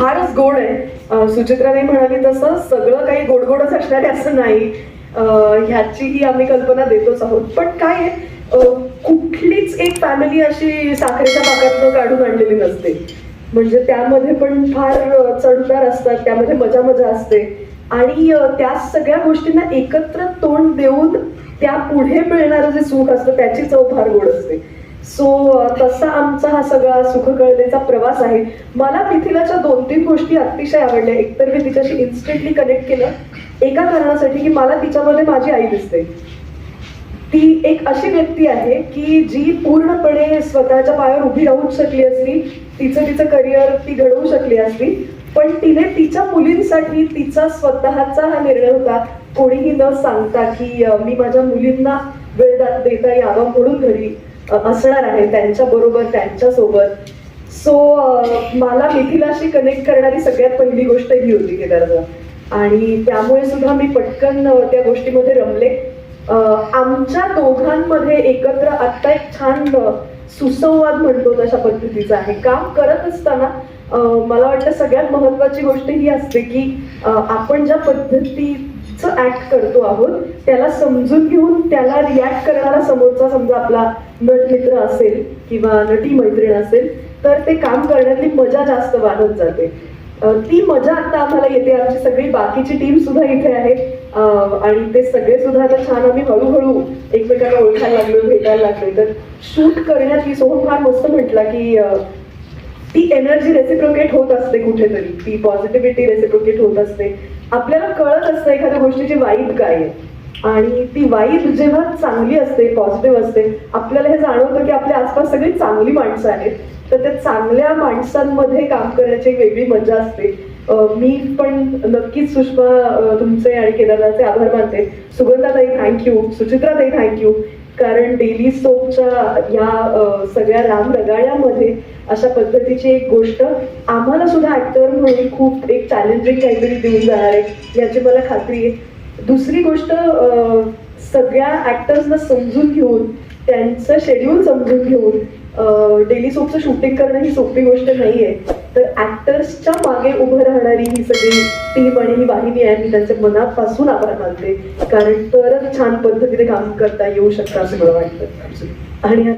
फारच गोड आहे. सुचित्राने म्हणाली तसं सगळं काही गोड गोडच असणार आहे असं नाही. ह्याचीही आम्ही कल्पना देतोच आहोत. पण काय आहे कुठलीच एक फॅमिली अशी साखरेच्या पाकातनं काढून आणलेली नसते. म्हणजे त्यामध्ये पण फार चढदार असतात त्यामध्ये मजा मजा असते. आणि त्या सगळ्या गोष्टींना एकत्र तोंड देऊन त्या पुढे मिळणारं जे सुख असतं त्याची चव फार गोड असते. सो तसा आमचा हा सगळा सुखकळलेचा प्रवास आहे. मला मिथिलाच्या दोन तीन गोष्टी अतिशय आवडल्या. एकतर मी तिच्याशी इन्स्टंटली कनेक्ट केलं. एका कारणासाठी की मला तिच्यामध्ये माझी आई दिसते. ती एक अशी व्यक्ती आहे की जी पूर्णपणे स्वतःच्या पायावर उभी राहू शकली असती तिचं तिचं करिअर ती घडवू शकली असती पण तिने तिच्या मुलींसाठी तिचा स्वतःचा हा निर्णय होता. कोणीही न सांगता की मी माझ्या मुलींना वेळ देता यावा म्हणून घरी असणार आहे त्यांच्या बरोबर त्यांच्यासोबत सो मला मिथिलाशी कनेक्ट करणारी सगळ्यात पहिली गोष्ट ही होती केदारला आणि त्यामुळे सुद्धा मी पटकन त्या गोष्टीमध्ये रमले. आमच्या दोघांमध्ये एकत्र आत्ता एक छान सुसंवाद म्हणतो तशा पद्धतीचा आहे. काम करत असताना मला वाटतं सगळ्यात महत्वाची गोष्ट ही असते की आपण ज्या पद्धती ऍक्ट करतो आहोत. त्याला समजून घेऊन त्याला रिॲक्ट करणारा समोरचा समजा आपला नट मित्र असेल किंवा नटी मैत्रीण असेल तर ते काम करण्यातली मजा जास्त वाढत जाते. ती मजा आता आम्हाला येते. आमची सगळी बाकीची टीम सुद्धा इथे आहे आणि ते सगळे सुद्धा आता छान आम्ही हळूहळू एकमेकांना ओळखायला लागलो भेटायला लागलो. तर शूट करण्यात मी सोहम फार मस्त म्हटला की ती एनर्जी रेसिप्रोकेट होत असते कुठेतरी. ती पॉझिटिव्हिटी रेसिप्रोकेट होत असते. आपल्याला कळत असतं एखाद्या गोष्टीची वाईट काय आहे. आणि ती वाईट जेव्हा चांगली असते पॉझिटिव्ह असते आपल्याला हे जाणवतं की आपल्या आसपास सगळी चांगली माणसं आहेत. तर त्या चांगल्या माणसांमध्ये काम करण्याची एक वेगळी मजा असते. मी पण नक्कीच सुषमा तुमचे आणि केदारनाथचे आभार मानते. सुगंधाताई थँक्यू सुचित्राताई थँक्यू कारण डेली सोपच्या या सगळ्या राम रगाळ्यामध्ये अशा पद्धतीची एक गोष्ट आम्हाला सुद्धा ऍक्टर म्हणून खूप एक चॅलेंजिंग काहीतरी देऊन जाणार आहे याची मला खात्री आहे. दुसरी गोष्ट सगळ्या ऍक्टर्सना समजून घेऊन त्यांचं शेड्यूल समजून घेऊन डेली सोपचं शूटिंग करणं ही सोपी गोष्ट नाही आहे तर ऍक्टर्सच्या मागे उभं राहणारी ही सगळी टीम आणि ही वाहिनी आहे मी त्यांच्या मनापासून आभार मानते. कारण तरच छान पद्धतीने काम करता येऊ शकतं असं मला वाटतं. आणि